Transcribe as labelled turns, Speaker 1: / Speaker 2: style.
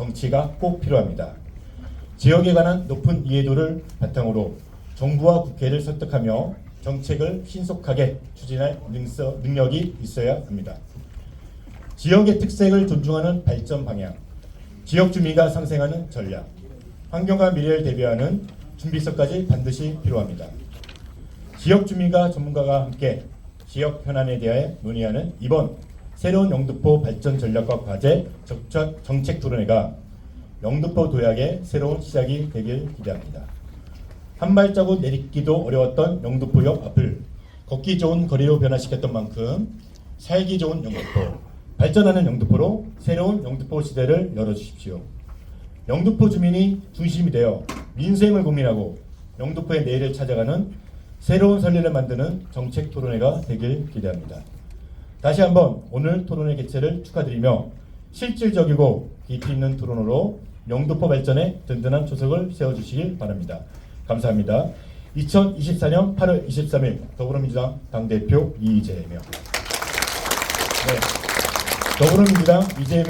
Speaker 1: 정치가 꼭 필요합니다. 지역에 관한 높은 이해도를 바탕으로 정부와 국회를 설득하며 정책을 신속하게 추진할 능력이 있어야 합니다. 지역의 특색을 존중하는 발전 방향, 지역 주민가 상생하는 전략, 환경과 미래를 대비하는 준비서까지 반드시 필요합니다. 지역 주민과 전문가가 함께 지역 현안에 대해 논의하는 이번 새로운 영등포 발전 전략과 과제 정책 토론회가 영등포 도약의 새로운 시작이 되길 기대합니다. 한 발자국 내딛기도 어려웠던 영등포역 앞을 걷기 좋은 거리로 변화시켰던 만큼 살기 좋은 영등포, 발전하는 영등포로 새로운 영등포 시대를 열어주십시오. 영등포 주민이 중심이 되어 민생을 고민하고 영등포의 내일을 찾아가는 새로운 선례를 만드는 정책 토론회가 되길 기대합니다. 다시 한번 오늘 토론회 개최를 축하드리며 실질적이고 깊이 있는 토론으로 영등포 발전에 든든한 초석을 세워주시길 바랍니다. 감사합니다. 2024년 8월 23일 더불어민주당 당대표 이재명. 네. 더불어민주당 이재명